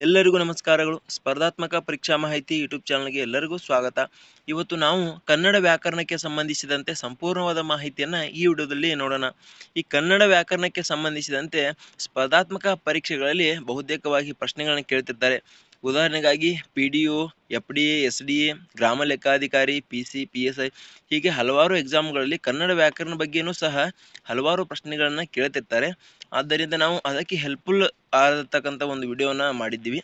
ಎಲ್ಲರಿಗೂ ನಮಸ್ಕಾರಗಳು. ಸ್ಪರ್ಧಾತ್ಮಕ ಪರೀಕ್ಷಾ ಮಾಹಿತಿ ಯೂಟ್ಯೂಬ್ ಚಾನಲ್ಗೆ ಎಲ್ಲರಿಗೂ ಸ್ವಾಗತ. ಇವತ್ತು ನಾವು ಕನ್ನಡ ವ್ಯಾಕರಣಕ್ಕೆ ಸಂಬಂಧಿಸಿದಂತೆ ಸಂಪೂರ್ಣವಾದ ಮಾಹಿತಿಯನ್ನು ಈ ವಿಡಿಯೋದಲ್ಲಿ ನೋಡೋಣ. ಈ ಕನ್ನಡ ವ್ಯಾಕರಣಕ್ಕೆ ಸಂಬಂಧಿಸಿದಂತೆ ಸ್ಪರ್ಧಾತ್ಮಕ ಪರೀಕ್ಷೆಗಳಲ್ಲಿ ಬಹುತೇಕವಾಗಿ ಪ್ರಶ್ನೆಗಳನ್ನು ಕೇಳ್ತಿರ್ತಾರೆ ಉದಾಹರಣೆಗಾಗಿ P D O F D A S D A ಗ್ರಾಮ ಲೆಕ್ಕಾಧಿಕಾರಿ P C P S I ಹೀಗೆ ಹಲವಾರು ಎಕ್ಸಾಮ್ಗಳಲ್ಲಿ ಕನ್ನಡ ವ್ಯಾಕರಣ ಬಗ್ಗೆನೂ ಸಹ ಹಲವಾರು ಪ್ರಶ್ನೆಗಳನ್ನು ಕೇಳ್ತಿರ್ತಾರೆ. ಆದ್ದರಿಂದ ನಾವು ಅದಕ್ಕೆ ಹೆಲ್ಪ್ಫುಲ್ ಆಗತಕ್ಕಂಥ ಒಂದು ವಿಡಿಯೋನ ಮಾಡಿದ್ದೀವಿ.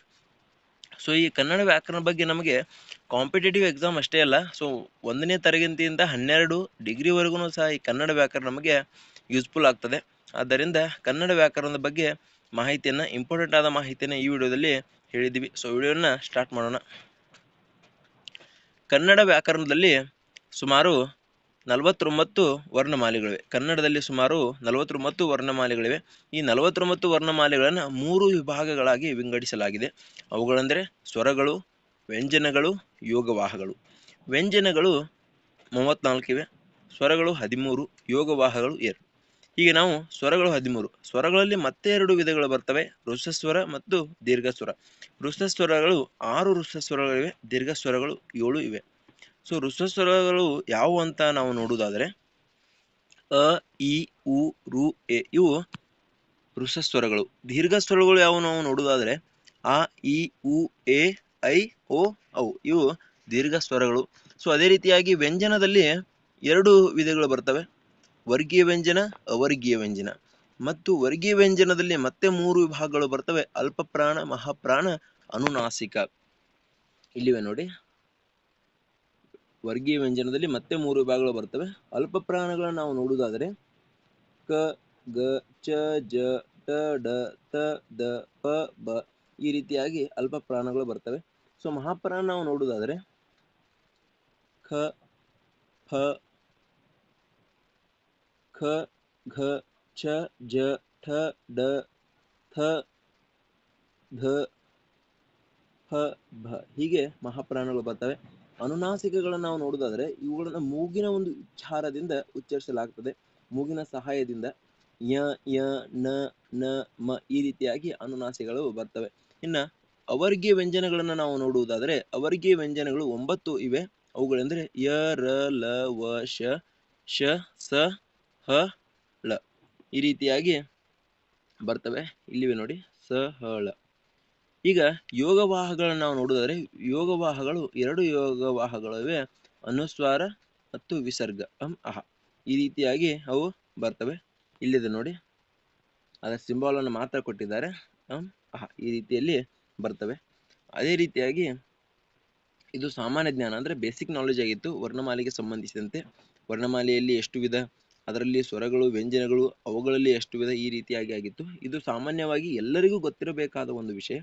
ಸೊ ಈ ಕನ್ನಡ ವ್ಯಾಕರಣ ಬಗ್ಗೆ ನಮಗೆ ಕಾಂಪಿಟೇಟಿವ್ ಎಕ್ಸಾಮ್ ಅಷ್ಟೇ ಅಲ್ಲ ಸೊ ಒಂದನೇ ತರಗತಿಯಿಂದ ಹನ್ನೆರಡು ಡಿಗ್ರಿವರೆಗೂ ಸಹ ಈ ಕನ್ನಡ ವ್ಯಾಕರಣ ನಮಗೆ ಯೂಸ್ಫುಲ್ ಆಗ್ತದೆ. ಆದ್ದರಿಂದ ಕನ್ನಡ ವ್ಯಾಕರಣದ ಬಗ್ಗೆ ಮಾಹಿತಿಯನ್ನು ಇಂಪಾರ್ಟೆಂಟ್ ಆದ ಮಾಹಿತಿಯನ್ನು ಈ ವಿಡಿಯೋದಲ್ಲಿ ಹೇಳಿದ್ದೀವಿ. ಸೊ ವಿಡಿಯೋನ ಸ್ಟಾರ್ಟ್ ಮಾಡೋಣ. ಕನ್ನಡ ವ್ಯಾಕರಣದಲ್ಲಿ ಸುಮಾರು ನಲವತ್ತೊಂಬತ್ತು ವರ್ಣಮಾಲೆಗಳಿವೆ. ಕನ್ನಡದಲ್ಲಿ ಸುಮಾರು ನಲವತ್ತೊಂಬತ್ತು ವರ್ಣಮಾಲೆಗಳಿವೆ. ಈ ನಲವತ್ತೊಂಬತ್ತು ವರ್ಣಮಾಲೆಗಳನ್ನು ಮೂರು ವಿಭಾಗಗಳಾಗಿ ವಿಂಗಡಿಸಲಾಗಿದೆ. ಅವುಗಳೆಂದರೆ ಸ್ವರಗಳು, ವ್ಯಂಜನಗಳು, ಯೋಗವಾಹಗಳು. ವ್ಯಂಜನಗಳು ಮೂವತ್ತ್ನಾಲ್ಕಿವೆ ಸ್ವರಗಳು ಹದಿಮೂರು, ಯೋಗವಾಹಗಳು ಎರಡು ಹೀಗೆ ನಾವು ಸ್ವರಗಳು ಹದಿಮೂರು. ಸ್ವರಗಳಲ್ಲಿ ಮತ್ತೆ ಎರಡು ವಿಧಗಳು ಬರ್ತವೆ. ಋಷಸ್ವರ ಮತ್ತು ದೀರ್ಘಸ್ವರ. ಋಷಸ್ವರಗಳು ಆರು ಋಷಸ್ವರಗಳಿವೆ. ದೀರ್ಘಸ್ವರಗಳು ಏಳು ಇವೆ. ಸೊ ಋಷಸ್ವರಗಳು ಯಾವುವು ಅಂತ ನಾವು ನೋಡುವುದಾದರೆ, ಅ, ಇ, ಉ, ರು, ಎ, ಇವು ಹೃಸ್ವ ಸ್ವರಗಳು ದೀರ್ಘ ಸ್ವರಗಳು ಯಾವುವು ನಾವು ನೋಡುವುದಾದರೆ, ಆ, ಇ, ಉ, ಎ, ಐ, ಓ, ಔ, ಇವು ದೀರ್ಘ ಸ್ವರಗಳು ಸೊ ಅದೇ ರೀತಿಯಾಗಿ ವ್ಯಂಜನದಲ್ಲಿ ಎರಡು ವಿಧಗಳು ಬರ್ತವೆ. ವರ್ಗೀಯ ವ್ಯಂಜನ, ಅವರ್ಗೀಯ ವ್ಯಂಜನ. ಮತ್ತು ವರ್ಗೀಯ ವ್ಯಂಜನದಲ್ಲಿ ಮತ್ತೆ ಮೂರು ವಿಭಾಗಗಳು ಬರ್ತವೆ. ಅಲ್ಪಪ್ರಾಣ, ಮಹಾಪ್ರಾಣ, ಅನುನಾಸಿಕ. ಇಲ್ಲಿವೆ ನೋಡಿ. ವರ್ಗೀಯ ವ್ಯಂಜನದಲ್ಲಿ ಮತ್ತೆ ಮೂರು ವಿಭಾಗಗಳು ಬರ್ತವೆ. ಅಲ್ಪ ಪ್ರಾಣಗಳನ್ನು ನಾವು ನೋಡುವುದಾದರೆ, ಕ, ಗ, ಚ, ಜ, ಟ, ಡ, ತ, ದ, ಪ, ಬ ಈ ರೀತಿಯಾಗಿ ಅಲ್ಪ ಪ್ರಾಣಗಳು ಬರ್ತವೆ. ಸೊ, ಮಹಾಪ್ರಾಣ ನಾವು ನೋಡುವುದಾದರೆ, ಖ ಫ ಖ, ಘ ಛ ಜ, ಠ, ಡ, ಥ, ಧ ಫ ಭ ಹೀಗೆ ಮಹಾಪ್ರಾಣಗಳು ಬರ್ತವೆ. ಅನುನಾಸಿಕಗಳನ್ನು ನಾವು ನೋಡುವುದಾದರೆ, ಇವುಗಳನ್ನು ಮೂಗಿನ ಒಂದು ಉಚ್ಚಾರದಿಂದ ಉಚ್ಚರಿಸಲಾಗ್ತದೆ. ಮೂಗಿನ ಸಹಾಯದಿಂದ ಯ ಯ, ನ ನ, ಮ ಈ ರೀತಿಯಾಗಿ ಅನುನಾಸಿಗಳು ಬರ್ತವೆ. ಇನ್ನ ಅವರ್ಗೀಯ ವ್ಯಂಜನಗಳನ್ನು ನಾವು ನೋಡುವುದಾದರೆ, ಅವರ್ಗೀಯ ವ್ಯಂಜನಗಳು ಒಂಬತ್ತು ಇವೆ. ಅವುಗಳೆಂದರೆ ಯ, ರ, ಲ, ವ, ಶ ಶ, ಸ, ಹ, ಳ ಈ ರೀತಿಯಾಗಿ ಬರ್ತವೆ. ಇಲ್ಲಿವೆ ನೋಡಿ, ಸ, ಹ, ಳ. ಈಗ ಯೋಗವಾಹಗಳನ್ನು ನಾವು ನೋಡುವುದಾದರೆ ಯೋಗವಾಹಗಳು ಎರಡು ಯೋಗವಾಹಗಳಿವೆ, ಅನುಸ್ವಾರ ಮತ್ತು ವಿಸರ್ಗ. ಅಂ ಅಹ. ಈ ರೀತಿಯಾಗಿ ಅವು ಬರ್ತವೆ. ಇಲ್ಲಿದೆ ನೋಡಿ. ಅದರ ಸಿಂಬಾಲನ್ನು ಮಾತ್ರ ಕೊಟ್ಟಿದ್ದಾರೆ. ಅಂ ಅಹ. ಈ ರೀತಿಯಲ್ಲಿ ಬರ್ತವೆ. ಅದೇ ರೀತಿಯಾಗಿ ಇದು ಸಾಮಾನ್ಯ ಜ್ಞಾನ ಅಂದರೆ ಬೇಸಿಕ್ ನಾಲೆಜ್ ಆಗಿತ್ತು. ವರ್ಣಮಾಲೆಗೆ ಸಂಬಂಧಿಸಿದಂತೆ ವರ್ಣಮಾಲೆಯಲ್ಲಿ ಎಷ್ಟು ವಿಧ, ಅದರಲ್ಲಿ ಸ್ವರಗಳು, ವ್ಯಂಜನಗಳು, ಅವುಗಳಲ್ಲಿ ಎಷ್ಟು ವಿಧ ಈ ರೀತಿಯಾಗಿ ಆಗಿತ್ತು. ಇದು ಸಾಮಾನ್ಯವಾಗಿ ಎಲ್ಲರಿಗೂ ಗೊತ್ತಿರಬೇಕಾದ ಒಂದು ವಿಷಯ.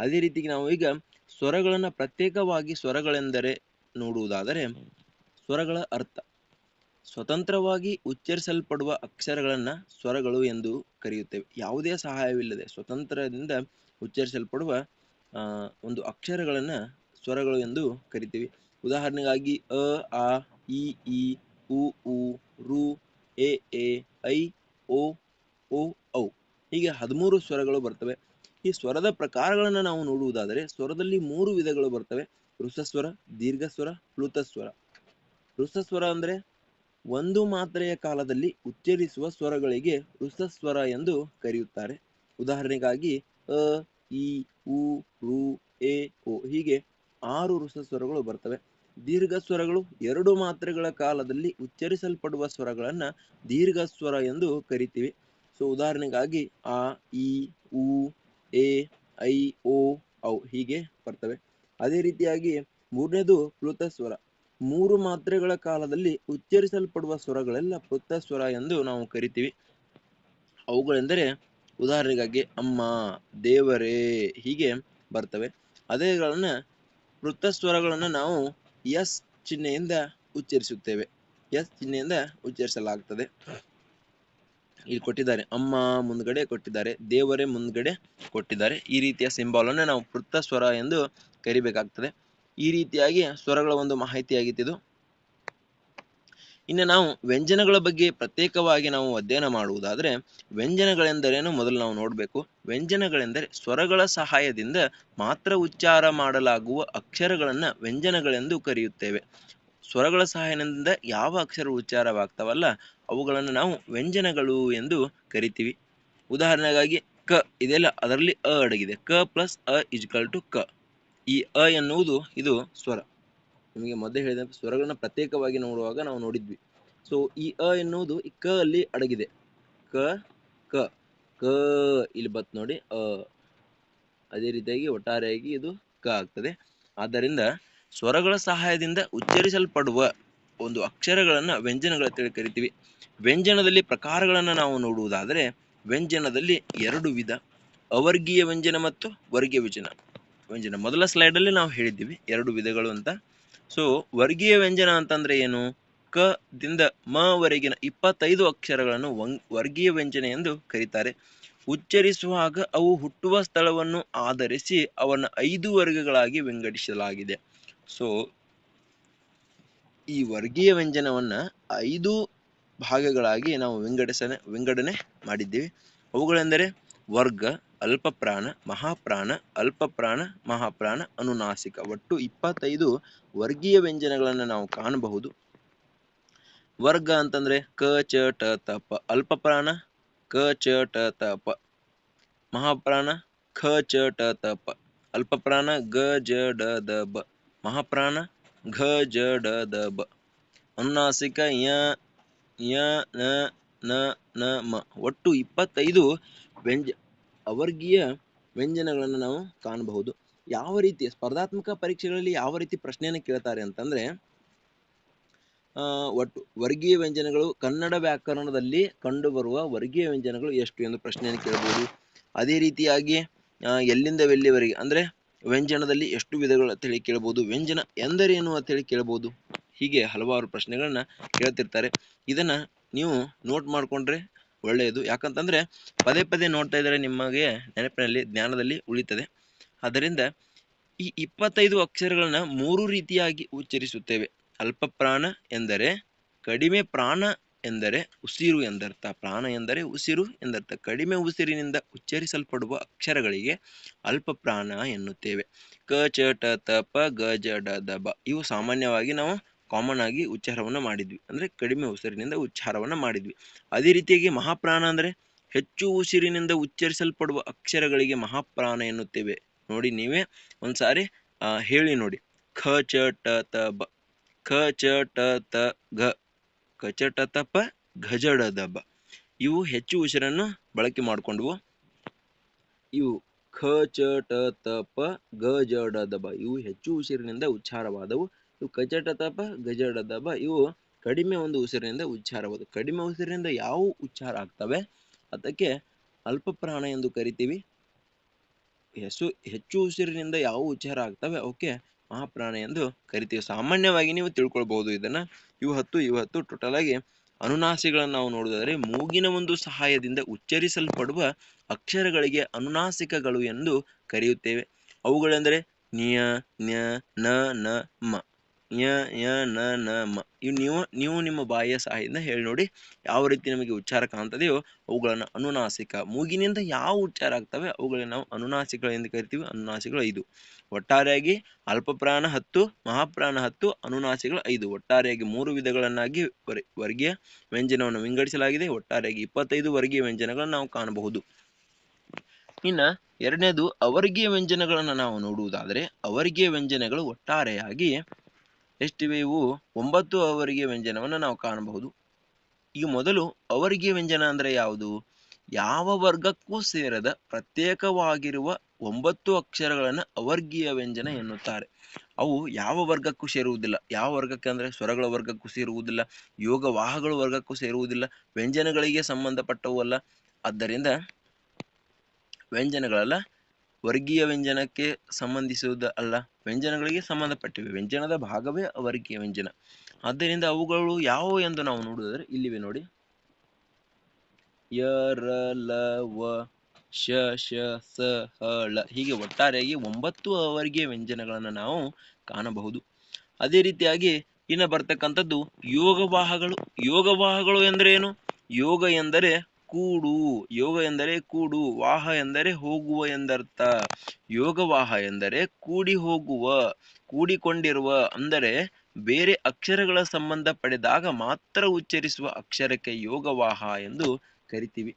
ಅದೇ ರೀತಿ ನಾವು ಈಗ ಸ್ವರಗಳನ್ನ ಪ್ರತ್ಯೇಕವಾಗಿ ಸ್ವರಗಳೆಂದರೆ ನೋಡುವುದಾದರೆ ಸ್ವರಗಳ ಅರ್ಥ. ಸ್ವತಂತ್ರವಾಗಿ ಉಚ್ಚರಿಸಲ್ಪಡುವ ಅಕ್ಷರಗಳನ್ನ ಸ್ವರಗಳು ಎಂದು ಕರೆಯುತ್ತೇವೆ. ಯಾವುದೇ ಸಹಾಯವಿಲ್ಲದೆ ಸ್ವತಂತ್ರದಿಂದ ಉಚ್ಚರಿಸಲ್ಪಡುವ ಒಂದು ಅಕ್ಷರಗಳನ್ನ ಸ್ವರಗಳು ಎಂದು ಕರಿತೀವಿ. ಉದಾಹರಣೆಗಾಗಿ ಅ, ಆ, ಇ ಈ ಉ ಉ, ರು, ಎ ಎ, ಐ, ಓ ಓ, ಔ. ಹೀಗೆ ಹದಿಮೂರು ಸ್ವರಗಳು ಬರ್ತವೆ. ಈ ಸ್ವರದ ಪ್ರಕಾರಗಳನ್ನು ನಾವು ನೋಡುವುದಾದರೆ ಸ್ವರದಲ್ಲಿ ಮೂರು ವಿಧಗಳು ಬರ್ತವೆ. ಋಷಸ್ವರ ದೀರ್ಘಸ್ವರ, ಪ್ಲುತಸ್ವರ. ಋಷಸ್ವರ ಅಂದರೆ ಒಂದು ಮಾತ್ರೆಯ ಕಾಲದಲ್ಲಿ ಉಚ್ಚರಿಸುವ ಸ್ವರಗಳಿಗೆ ಋಸಸ್ವರ ಎಂದು ಕರೆಯುತ್ತಾರೆ. ಉದಾಹರಣೆಗಾಗಿ ಅ, ಇ, ಉ, ರು, ಎ, ಓ ಹೀಗೆ ಆರು ಋಸಸ್ವರಗಳು ಬರ್ತವೆ. ದೀರ್ಘ ಸ್ವರಗಳು ಎರಡು ಮಾತ್ರೆಗಳ ಕಾಲದಲ್ಲಿ ಉಚ್ಚರಿಸಲ್ಪಡುವ ಸ್ವರಗಳನ್ನು ದೀರ್ಘಸ್ವರ ಎಂದು ಕರಿತೀವಿ. ಸೊ ಉದಾಹರಣೆಗಾಗಿ ಆ, ಇ, ಉ ಎ, ಐ, ಓ, ಔ ಹೀಗೆ ಬರ್ತವೆ. ಅದೇ ರೀತಿಯಾಗಿ ಮೂರನೇದು ಪ್ಲುತಸ್ವರ ಮೂರು ಮಾತ್ರೆಗಳ ಕಾಲದಲ್ಲಿ ಉಚ್ಚರಿಸಲ್ಪಡುವ ಸ್ವರಗಳೆಲ್ಲ ಪ್ಲುತಸ್ವರ ಎಂದು ನಾವು ಕರಿತೀವಿ. ಅವುಗಳೆಂದರೆ ಉದಾಹರಣೆಗಾಗಿ ಅಮ್ಮ, ದೇವರೇ ಹೀಗೆ ಬರ್ತವೆ. ಅದೇಗಳನ್ನ ವೃತ್ತ ಸ್ವರಗಳನ್ನು ನಾವು ಎಸ್ ಚಿಹ್ನೆಯಿಂದ ಉಚ್ಚರಿಸುತ್ತೇವೆ. ಎಸ್ ಚಿಹ್ನೆಯಿಂದ ಉಚ್ಚರಿಸಲಾಗ್ತದೆ. ಇಲ್ಲಿ ಕೊಟ್ಟಿದ್ದಾರೆ. ಅಮ್ಮ ಮುಂದ್ಗಡೆ ಕೊಟ್ಟಿದ್ದಾರೆ. ದೇವರೇ ಮುಂದ್ಗಡೆ ಕೊಟ್ಟಿದ್ದಾರೆ. ಈ ರೀತಿಯ ಸಿಂಬಾಲನ್ನ ನಾವು ವೃತ್ತ ಸ್ವರ ಎಂದು ಕರಿಬೇಕಾಗ್ತದೆ. ಈ ರೀತಿಯಾಗಿ ಸ್ವರಗಳ ಒಂದು ಮಾಹಿತಿಯಾಗಿತ್ತಿದು ಇನ್ನು ನಾವು ವ್ಯಂಜನಗಳ ಬಗ್ಗೆ ಪ್ರತ್ಯೇಕವಾಗಿ ನಾವು ಅಧ್ಯಯನ ಮಾಡುವುದಾದರೆ, ವ್ಯಂಜನಗಳೆಂದರೇನು ಮೊದಲು ನಾವು ನೋಡಬೇಕು. ವ್ಯಂಜನಗಳೆಂದರೆ ಸ್ವರಗಳ ಸಹಾಯದಿಂದ ಮಾತ್ರ ಉಚ್ಚಾರ ಮಾಡಲಾಗುವ ಅಕ್ಷರಗಳನ್ನು ವ್ಯಂಜನಗಳೆಂದು ಕರೆಯುತ್ತೇವೆ. ಸ್ವರಗಳ ಸಹಾಯದಿಂದ ಯಾವ ಅಕ್ಷರ ಉಚ್ಚಾರವಾಗ್ತಾವಲ್ಲ, ಅವುಗಳನ್ನು ನಾವು ವ್ಯಂಜನಗಳು ಎಂದು ಕರಿತೀವಿ. ಉದಾಹರಣೆಗಾಗಿ, ಕ ಇದೆಲ್ಲ ಅದರಲ್ಲಿ ಅ ಅಡಗಿದೆ. ಕ ಪ್ಲಸ್ ಅ ಇಜ್ಕಲ್ ಟು ಕ. ಈ ಅ ಎನ್ನುವುದು ಇದು ಸ್ವರ. ನಿಮಗೆ ಮೊದಲೇ ಹೇಳಿದ ಸ್ವರಗಳನ್ನ ಪ್ರತ್ಯೇಕವಾಗಿ ನೋಡುವಾಗ ನಾವು ನೋಡಿದ್ವಿ. ಸೊ ಈ ಅ ಎನ್ನುವುದು ಈ ಕ ಅಲ್ಲಿ ಅಡಗಿದೆ. ಕ ಕ ಕ ಇಲ್ಲಿ ಬತ್ ನೋಡಿ, ಅ. ಅದೇ ರೀತಿಯಾಗಿ, ಒಟ್ಟಾರೆಯಾಗಿ ಇದು ಕ ಆಗ್ತದೆ. ಆದ್ದರಿಂದ ಸ್ವರಗಳ ಸಹಾಯದಿಂದ ಉಚ್ಚರಿಸಲ್ಪಡುವ ಒಂದು ಅಕ್ಷರಗಳನ್ನು ವ್ಯಂಜನಗಳಂತೇಳಿ ಕರಿತೀವಿ. ವ್ಯಂಜನದಲ್ಲಿ ಪ್ರಕಾರಗಳನ್ನು ನಾವು ನೋಡುವುದಾದರೆ, ವ್ಯಂಜನದಲ್ಲಿ ಎರಡು ವಿಧ, ಅವರ್ಗೀಯ ವ್ಯಂಜನ ಮತ್ತು ವರ್ಗೀಯ ವ್ಯಂಜನ. ವ್ಯಂಜನ ಮೊದಲ ಸ್ಲೈಡಲ್ಲಿ ನಾವು ಹೇಳಿದ್ದೀವಿ ಎರಡು ವಿಧಗಳು ಅಂತ. ಸೊ ವರ್ಗೀಯ ವ್ಯಂಜನ ಅಂತಂದ್ರೆ ಏನು? ಕ ದಿಂದ ಮ ವರೆಗಿನ ಇಪ್ಪತ್ತೈದು ಅಕ್ಷರಗಳನ್ನು ವಂಗ್ ವರ್ಗೀಯ ವ್ಯಂಜನ ಎಂದು ಕರೀತಾರೆ. ಉಚ್ಚರಿಸುವಾಗ ಅವು ಹುಟ್ಟುವ ಸ್ಥಳವನ್ನು ಆಧರಿಸಿ ಅವನ್ನ ಐದು ವರ್ಗಗಳಾಗಿ ವಿಂಗಡಿಸಲಾಗಿದೆ. ಸೊ ಈ ವರ್ಗೀಯ ವ್ಯಂಜನವನ್ನ ಐದು ಭಾಗಗಳಾಗಿ ನಾವು ವಿಂಗಡಿಸನೆ, ವಿಂಗಡಣೆ ಮಾಡಿದ್ದೀವಿ. ಅವುಗಳೆಂದರೆ ವರ್ಗ, ಅಲ್ಪಪ್ರಾಣ, ಮಹಾಪ್ರಾಣ ಅಲ್ಪಪ್ರಾಣ, ಮಹಾಪ್ರಾಣ, ಅನುನಾಸಿಕ. ಒಟ್ಟು ಇಪ್ಪತ್ತೈದು ವರ್ಗೀಯ ವ್ಯಂಜನಗಳನ್ನು ನಾವು ಕಾಣಬಹುದು. ವರ್ಗ ಅಂತಂದ್ರೆ ಕ, ಚ, ಟ, ತ, ಪ. ಅಲ್ಪಪ್ರಾಣ, ಕ, ಚ, ಟ, ತ, ಪ. ಮಹಾಪ್ರಾಣ ಖ ಚ, ಟ, ತ, ಪ. ಅಲ್ಪಪ್ರಾಣ, ಗ, ಜ, ಡ, ದ, ಬ. ಮಹಾಪ್ರಾಣ ಘ, ಜ, ಡ, ದ, ಬ. ಅನುನಾಸಿಕ ಯ ಯ, ನ ನ ನ, ಮ. ಒಟ್ಟು ಇಪ್ಪತ್ತೈದು ವ್ಯಂಜ, ಅವರ್ಗೀಯ ವ್ಯಂಜನಗಳನ್ನು ನಾವು ಕಾಣಬಹುದು. ಯಾವ ರೀತಿ, ಸ್ಪರ್ಧಾತ್ಮಕ ಪರೀಕ್ಷೆಗಳಲ್ಲಿ ಯಾವ ರೀತಿ ಪ್ರಶ್ನೆಯನ್ನು ಕೇಳ್ತಾರೆ ಅಂತಂದ್ರೆ ಒಟ್ಟು ವರ್ಗೀಯ ವ್ಯಂಜನಗಳು ಕನ್ನಡ ವ್ಯಾಕರಣದಲ್ಲಿ ಕಂಡುಬರುವ ವರ್ಗೀಯ ವ್ಯಂಜನಗಳು ಎಷ್ಟು ಎಂದು ಪ್ರಶ್ನೆಯನ್ನು ಕೇಳಬಹುದು ಅದೇ ರೀತಿಯಾಗಿ ಎಲ್ಲಿಂದ ಎಲ್ಲಿವರೆಗೆ, ಅಂದ್ರೆ ವ್ಯಂಜನದಲ್ಲಿ ಎಷ್ಟು ವಿಧಗಳು ಅಂತೇಳಿ ಕೇಳ್ಬೋದು? ವ್ಯಂಜನ ಎಂದರೇನು ಅಂತೇಳಿ ಕೇಳ್ಬೋದು? ಹೀಗೆ ಹಲವಾರು ಪ್ರಶ್ನೆಗಳನ್ನ ಕೇಳ್ತಿರ್ತಾರೆ. ಇದನ್ನ ನೀವು ನೋಟ್ ಮಾಡ್ಕೊಂಡ್ರೆ ಒಳ್ಳೆಯದು. ಯಾಕಂತಂದ್ರೆ ಪದೇ ಪದೇ ನೋಡ್ತಾ ಇದ್ರೆ ನಿಮಗೆ ನೆನಪಿನಲ್ಲಿ, ಜ್ಞಾನದಲ್ಲಿ ಉಳಿತದೆ. ಆದ್ದರಿಂದ ಈ ಇಪ್ಪತ್ತೈದು ಅಕ್ಷರಗಳನ್ನ ಮೂರು ರೀತಿಯಾಗಿ ಉಚ್ಚರಿಸುತ್ತೇವೆ. ಅಲ್ಪ ಪ್ರಾಣ ಎಂದರೆ ಕಡಿಮೆ ಪ್ರಾಣ ಎಂದರೆ ಉಸಿರು ಎಂದರ್ಥ, ಪ್ರಾಣ ಎಂದರೆ ಉಸಿರು ಎಂದರ್ಥ. ಕಡಿಮೆ ಉಸಿರಿನಿಂದ ಉಚ್ಚರಿಸಲ್ಪಡುವ ಅಕ್ಷರಗಳಿಗೆ ಅಲ್ಪ ಪ್ರಾಣ ಎನ್ನುತ್ತೇವೆ. ಕ, ಚ, ಟ, ತ, ಪ, ಗ, ಜ, ಡ, ದ, ಬ ಇವು ಸಾಮಾನ್ಯವಾಗಿ ನಾವು ಕಾಮನ್ ಆಗಿ ಉಚ್ಚಾರವನ್ನು ಮಾಡಿದ್ವಿ. ಅಂದ್ರೆ ಕಡಿಮೆ ಉಸಿರಿನಿಂದ ಉಚ್ಚಾರವನ್ನು ಮಾಡಿದ್ವಿ. ಅದೇ ರೀತಿಯಾಗಿ ಮಹಾಪ್ರಾಣ ಅಂದ್ರೆ ಹೆಚ್ಚು ಉಸಿರಿನಿಂದ ಉಚ್ಚರಿಸಲ್ಪಡುವ ಅಕ್ಷರಗಳಿಗೆ ಮಹಾಪ್ರಾಣ ಎನ್ನುತ್ತೇವೆ. ನೋಡಿ ನೀವೇ ಒಂದ್ಸಾರಿ ಹೇಳಿ ನೋಡಿ. ಖ ಚ, ಟ, ತ, ಬ. ಖ ಚ, ಟ, ತ ಘ ಕ ತಪ ಘಜಡ ತ ಪ ಘ ಜ ಡ ದ ಬ ಇವು ಹೆಚ್ಚು ಉಸಿರನ್ನು ಬಳಕೆ ಮಾಡಿಕೊಂಡವು. ಇವು ಖಚಟ ತಪ ಟ ತ ಪ ಗ ಜ ಡ ದ ಇವು ಹೆಚ್ಚು ಉಸಿರಿನಿಂದ ಉಚ್ಚಾರವಾದವು. ಇವು ಕಚಟ ತಪ ಗಜಡ ತ ಪ ಗ ಜ ಡ ದ ಬ ಇವು ಕಡಿಮೆ ಒಂದು ಉಸಿರಿನಿಂದ ಉಚ್ಚಾರವಾದವು ಕಡಿಮೆ ಉಸಿರಿನಿಂದ ಯಾವ ಉಚ್ಚಾರ ಆಗ್ತವೆ? ಅದಕ್ಕೆ ಅಲ್ಪ ಪ್ರಾಣ ಎಂದು ಕರಿತೀವಿ. ಹೆಸು ಹೆಚ್ಚು ಉಸಿರಿನಿಂದ ಯಾವ ಉಚ್ಚಾರ ಆಗ್ತವೆ? ಅವಕ್ಕೆ ಮಹಾಪ್ರಾಣ ಎಂದು ಕರಿತೀವಿ. ಸಾಮಾನ್ಯವಾಗಿ ನೀವು ತಿಳ್ಕೊಳ್ಬಹುದು ಇದನ್ನ. ಇವು ಹತ್ತು ಇವು ಹತ್ತು ಟೋಟಲ್ ಆಗಿ ಅನುನಾಸಿಗಳನ್ನು ನಾವು ನೋಡುವುದಾದರೆ ಮೂಗಿನ ಒಂದು ಸಹಾಯದಿಂದ ಉಚ್ಚರಿಸಲ್ಪಡುವ ಅಕ್ಷರಗಳಿಗೆ ಅನುನಾಸಿಕಗಳು ಎಂದು ಕರೆಯುತ್ತೇವೆ. ಅವುಗಳೆಂದರೆ ನಿಯ, ನ್ಯ, ನ ನ, ಮ. ನ್ಯ ಯ, ನ ನ, ಮ. ಇವು ನೀವು ನೀವು ನಿಮ್ಮ ಬಾಯಿಯ ಸಹಾಯದಿಂದ ಹೇಳಿ ನೋಡಿ ಯಾವ ರೀತಿ ನಮಗೆ ಉಚ್ಚಾರ ಕಾಣ್ತದೆಯೋ ಅವುಗಳನ್ನು ಅನುನಾಸಿಕ. ಮೂಗಿನಿಂದ ಯಾವ ಉಚ್ಚಾರ ಆಗ್ತವೆ ಅವುಗಳನ್ನ ನಾವು ಅನುನಾಸಿಕಗಳು ಎಂದು ಕರಿತೀವಿ ಅನುನಾಸಿಗಳು ಐದು. ಒಟ್ಟಾರೆಯಾಗಿ ಅಲ್ಪಪ್ರಾಣ ಹತ್ತು, ಮಹಾಪ್ರಾಣ ಹತ್ತು ಅನುನಾಸಿಗಳು ಐದು. ಒಟ್ಟಾರೆಯಾಗಿ ಮೂರು ವಿಧಗಳನ್ನಾಗಿ ವರ್- ವರ್ಗೀಯ ವ್ಯಂಜನವನ್ನು ವಿಂಗಡಿಸಲಾಗಿದೆ. ಒಟ್ಟಾರೆಯಾಗಿ ಇಪ್ಪತ್ತೈದು ವರ್ಗೀಯ ವ್ಯಂಜನಗಳನ್ನು ನಾವು ಕಾಣಬಹುದು. ಇನ್ನ ಎರಡನೇದು ಅವರ್ಗೀಯ ವ್ಯಂಜನಗಳನ್ನು ನಾವು ನೋಡುವುದಾದರೆ ಅವರ್ಗೀಯ ವ್ಯಂಜನಗಳು ಒಟ್ಟಾರೆಯಾಗಿ ಎಷ್ಟಿವೆ ಇವು ಒಂಬತ್ತು ಅವರಿಗೆ ವ್ಯಂಜನವನ್ನು ನಾವು ಕಾಣಬಹುದು. ಈ ಮೊದಲು ಅವರಿಗೆ ವ್ಯಂಜನ ಅಂದ್ರೆ ಯಾವುದು? ಯಾವ ವರ್ಗಕ್ಕೂ ಸೇರದ ಪ್ರತ್ಯೇಕವಾಗಿರುವ ಒಂಬತ್ತು ಅಕ್ಷರಗಳನ್ನು ಅವರ್ಗೀಯ ವ್ಯಂಜನ ಎನ್ನುತ್ತಾರೆ. ಅವು ಯಾವ ವರ್ಗಕ್ಕೂ ಸೇರುವುದಿಲ್ಲ. ಯಾವ ವರ್ಗಕ್ಕೆ ಅಂದ್ರೆ ಸ್ವರಗಳ ವರ್ಗಕ್ಕೂ ಸೇರುವುದಿಲ್ಲ, ಯೋಗ ವಾಹಗಳ ವರ್ಗಕ್ಕೂ ಸೇರುವುದಿಲ್ಲ, ವ್ಯಂಜನಗಳಿಗೆ ಸಂಬಂಧಪಟ್ಟವು ಅಲ್ಲ. ಆದ್ದರಿಂದ ವ್ಯಂಜನಗಳಲ್ಲ ವರ್ಗೀಯ ವ್ಯಂಜನಕ್ಕೆ ಸಂಬಂಧಿಸುವುದು ಅಲ್ಲ. ವ್ಯಂಜನಗಳಿಗೆ ಸಂಬಂಧಪಟ್ಟಿವೆ. ವ್ಯಂಜನದ ಭಾಗವೇ ವರ್ಗೀಯ ವ್ಯಂಜನ. ಆದ್ದರಿಂದ ಅವುಗಳು ಯಾವುವು ಎಂದು ನಾವು ನೋಡುವುದಾದರೆ, ಇಲ್ಲಿವೆ ನೋಡಿ. ಯ ರ ಲ ವ ಶ ಶ, ಸ, ಹ, ಳ. ಹೀಗೆ ಒಟ್ಟಾರೆಯಾಗಿ ಒಂಬತ್ತು ಅವರ್ಗೀಯ ವ್ಯಂಜನಗಳನ್ನು ನಾವು ಕಾಣಬಹುದು. ಅದೇ ರೀತಿಯಾಗಿ ಇನ್ನು ಬರ್ತಕ್ಕಂಥದ್ದು ಯೋಗವಾಹಗಳು. ಯೋಗವಾಹಗಳು ಎಂದರೆ ಏನು? ಯೋಗ ಎಂದರೆ ಕೂಡು, ಯೋಗ ಎಂದರೆ ಕೂಡು, ವಾಹ ಎಂದರೆ ಹೋಗುವ ಎಂದರ್ಥ. ಯೋಗವಾಹ ಎಂದರೆ ಕೂಡಿ ಹೋಗುವ, ಕೂಡಿಕೊಂಡಿರುವ, ಅಂದರೆ ಬೇರೆ ಅಕ್ಷರಗಳ ಸಂಬಂಧ ಪಡೆದಾಗ ಮಾತ್ರ ಉಚ್ಚರಿಸುವ ಅಕ್ಷರಕ್ಕೆ ಯೋಗವಾಹ ಎಂದು ಕರಿತೀವಿ.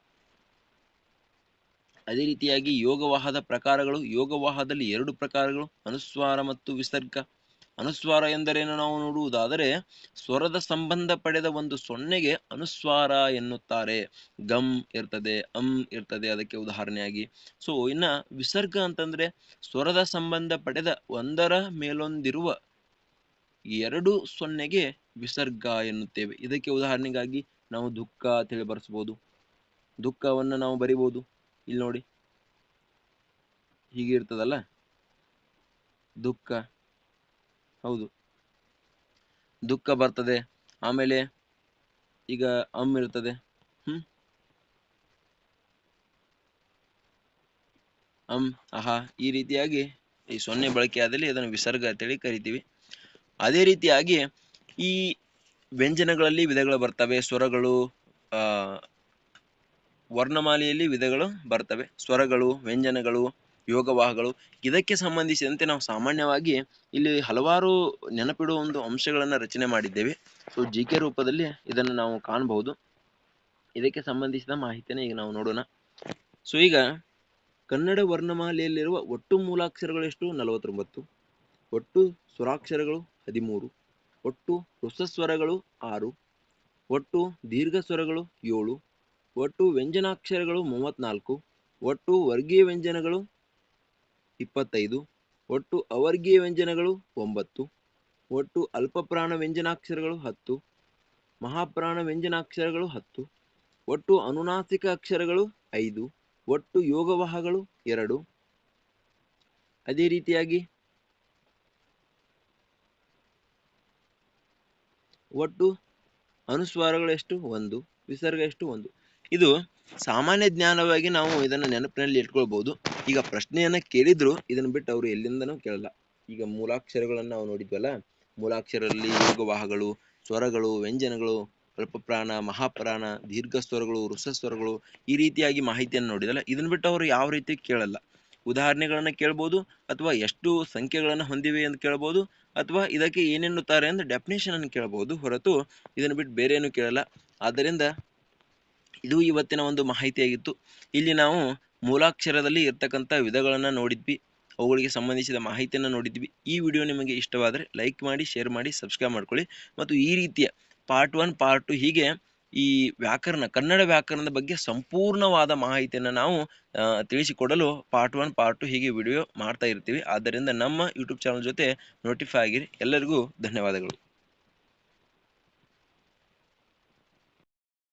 ಅದೇ ರೀತಿಯಾಗಿ ಯೋಗವಾಹದ ಪ್ರಕಾರಗಳು ಯೋಗವಾಹದಲ್ಲಿ ಎರಡು ಪ್ರಕಾರಗಳು, ಅನುಸ್ವಾರ ಮತ್ತು ವಿಸರ್ಗ. ಅನುಸ್ವಾರ ಎಂದರೇನು ನಾವು ನೋಡುವುದಾದರೆ, ಸ್ವರದ ಸಂಬಂಧ ಪಡೆದ ಒಂದು ಸೊನ್ನೆಗೆ ಅನುಸ್ವಾರ ಎನ್ನುತ್ತಾರೆ. ಗಮ್ ಇರ್ತದೆ, ಅಂ ಇರ್ತದೆ, ಅದಕ್ಕೆ ಉದಾಹರಣೆಯಾಗಿ. ಸೊ ಇನ್ನ ವಿಸರ್ಗ ಅಂತಂದ್ರೆ, ಸ್ವರದ ಸಂಬಂಧ ಪಡೆದ ಒಂದರ ಮೇಲೊಂದಿರುವ ಎರಡು ಸೊನ್ನೆಗೆ ವಿಸರ್ಗ ಎನ್ನುತ್ತೇವೆ. ಇದಕ್ಕೆ ಉದಾಹರಣೆಗಾಗಿ ನಾವು ದುಃಖ ಅಂತೇಳಿ ಬರೆಸಬಹುದು ದುಃಖವನ್ನು ನಾವು ಬರಿಬೋದು. ಇಲ್ಲಿ ನೋಡಿ ಹೀಗೆ ಇರ್ತದಲ್ಲ? ದುಃಖ. ಹೌದು. ದುಃಖ ಬರ್ತದೆ. ಆಮೇಲೆ ಈಗ ಅಮ್ ಇರ್ತದೆ ಹ್ಮ್? ಅಂ ಅಹ ಈ ರೀತಿಯಾಗಿ ಈ ಸೊನ್ನೆ ಬಳಕೆಯಾದಲ್ಲಿ ಅದನ್ನು ವಿಸರ್ಗ ಅಂತೇಳಿ ಕರಿತೀವಿ. ಅದೇ ರೀತಿಯಾಗಿ ಈ ವ್ಯಂಜನಗಳಲ್ಲಿ ವಿಧಗಳು ಬರ್ತವೆ. ಸ್ವರಗಳು ವರ್ಣಮಾಲೆಯಲ್ಲಿ ವಿಧಗಳು ಬರ್ತವೆ. ಸ್ವರಗಳು, ವ್ಯಂಜನಗಳು ಯೋಗವಾಹಗಳು. ಇದಕ್ಕೆ ಸಂಬಂಧಿಸಿದಂತೆ ನಾವು ಸಾಮಾನ್ಯವಾಗಿ ಇಲ್ಲಿ ಹಲವಾರು ನೆನಪಿಡುವ ಒಂದು ಅಂಶಗಳನ್ನು ರಚನೆ ಮಾಡಿದ್ದೇವೆ. ಸೊ ಜಿ ಕೆ ರೂಪದಲ್ಲಿ ಇದನ್ನು ನಾವು ಕಾಣಬಹುದು. ಇದಕ್ಕೆ ಸಂಬಂಧಿಸಿದ ಮಾಹಿತಿಯನ್ನು ಈಗ ನಾವು ನೋಡೋಣ. ಸೊ ಈಗ ಕನ್ನಡ ವರ್ಣಮಾಲೆಯಲ್ಲಿರುವ ಒಟ್ಟು ಮೂಲಾಕ್ಷರಗಳು ಎಷ್ಟು ನಲವತ್ತೊಂಬತ್ತು. ಒಟ್ಟು ಸ್ವರಾಕ್ಷರಗಳು ಹದಿಮೂರು. ಒಟ್ಟು ಹೊಸಸ್ವರಗಳು ಆರು. ಒಟ್ಟು ದೀರ್ಘ ಸ್ವರಗಳು ಏಳು. ಒಟ್ಟು ವ್ಯಂಜನಾಕ್ಷರಗಳು ಮೂವತ್ನಾಲ್ಕು ಒಟ್ಟು ವರ್ಗೀಯ ವ್ಯಂಜನಗಳು ಇಪ್ಪತ್ತೈದು, ಒಟ್ಟು ಅವರ್ಗೀಯ ವ್ಯಂಜನಗಳು ಒಂಬತ್ತು, ಒಟ್ಟು ಅಲ್ಪಪ್ರಾಣ ವ್ಯಂಜನಾಕ್ಷರಗಳು ಹತ್ತು, ಮಹಾಪ್ರಾಣ ವ್ಯಂಜನಾಕ್ಷರಗಳು ಹತ್ತು, ಒಟ್ಟು ಅನುನಾಸಿಕ ಅಕ್ಷರಗಳು ಐದು, ಒಟ್ಟು ಯೋಗವಾಹಗಳು ಎರಡು. ಅದೇ ರೀತಿಯಾಗಿ ಒಟ್ಟು ಅನುಸ್ವಾರಗಳು ಎಷ್ಟು? ಒಂದು, ವಿಸರ್ಗ ಎಷ್ಟು? ಒಂದು. ಇದು ಸಾಮಾನ್ಯ ಜ್ಞಾನವಾಗಿ ನಾವು ಇದನ್ನು ನೆನಪಿನಲ್ಲಿ ಇಟ್ಕೊಳ್ಬಹುದು ಈಗ ಪ್ರಶ್ನೆಯನ್ನ ಕೇಳಿದ್ರು, ಇದನ್ನ ಬಿಟ್ಟು ಅವರು ಎಲ್ಲಿಂದನೂ ಕೇಳಲ್ಲ. ಈಗ ಮೂಲಾಕ್ಷರಗಳನ್ನು ನಾವು ನೋಡಿದ್ವಲ್ಲ, ಮೂಲಾಕ್ಷರಲ್ಲಿ ಯೋಗವಾಹಗಳು, ಸ್ವರಗಳು, ವ್ಯಂಜನಗಳು ಅಲ್ಪಪ್ರಾಣ ಮಹಾಪ್ರಾಣ ದೀರ್ಘ ಸ್ವರಗಳು ಸ್ವರಗಳು ಈ ರೀತಿಯಾಗಿ ಮಾಹಿತಿಯನ್ನು ನೋಡಿದಲ್ಲ, ಇದನ್ನ ಬಿಟ್ಟು ಅವರು ಯಾವ ರೀತಿ ಕೇಳಲ್ಲ. ಉದಾಹರಣೆಗಳನ್ನ ಕೇಳ್ಬೋದು, ಅಥವಾ ಎಷ್ಟು ಸಂಖ್ಯೆಗಳನ್ನು ಹೊಂದಿವೆ ಅಂತ ಕೇಳ್ಬೋದು, ಅಥವಾ ಇದಕ್ಕೆ ಏನೆನ್ನುತ್ತಾರೆ ಅಂತ ಡೆಫಿನೇಷನ್ ಅನ್ನು ಕೇಳಬಹುದು ಹೊರತು ಇದನ್ನು ಬಿಟ್ಟು ಬೇರೆ ಕೇಳಲ್ಲ. ಆದ್ದರಿಂದ ಇದು ಇವತ್ತಿನ ಒಂದು ಮಾಹಿತಿಯಾಗಿತ್ತು. ಇಲ್ಲಿ ನಾವು ಮೂಲಾಕ್ಷರದಲ್ಲಿ ಇರ್ತಕ್ಕಂಥ ವಿಧಗಳನ್ನು ನೋಡಿದ್ವಿ. ಅವುಗಳಿಗೆ ಸಂಬಂಧಿಸಿದ ಮಾಹಿತಿಯನ್ನು ನೋಡಿದ್ವಿ. ಈ ವಿಡಿಯೋ ನಿಮಗೆ ಇಷ್ಟವಾದರೆ ಲೈಕ್ ಮಾಡಿ, ಶೇರ್ ಮಾಡಿ, ಸಬ್ಸ್ಕ್ರೈಬ್ ಮಾಡ್ಕೊಳ್ಳಿ. ಮತ್ತು ಈ ರೀತಿಯ ಪಾರ್ಟ್ ಒನ್, ಪಾರ್ಟ್ ಟು ಹೀಗೆ ಈ ವ್ಯಾಕರಣ, ಕನ್ನಡ ವ್ಯಾಕರಣದ ಬಗ್ಗೆ ಸಂಪೂರ್ಣವಾದ ಮಾಹಿತಿಯನ್ನು ನಾವು ತಿಳಿಸಿಕೊಡಲು ಪಾರ್ಟ್ ಒನ್, ಪಾರ್ಟ್ ಟು ಹೀಗೆ ವಿಡಿಯೋ ಮಾಡ್ತಾ ಇರ್ತೀವಿ. ಆದ್ದರಿಂದ ನಮ್ಮ ಯೂಟ್ಯೂಬ್ ಚಾನಲ್ ಜೊತೆ ನೋಟಿಫೈ ಆಗಿರಿ. ಎಲ್ಲರಿಗೂ ಧನ್ಯವಾದಗಳು.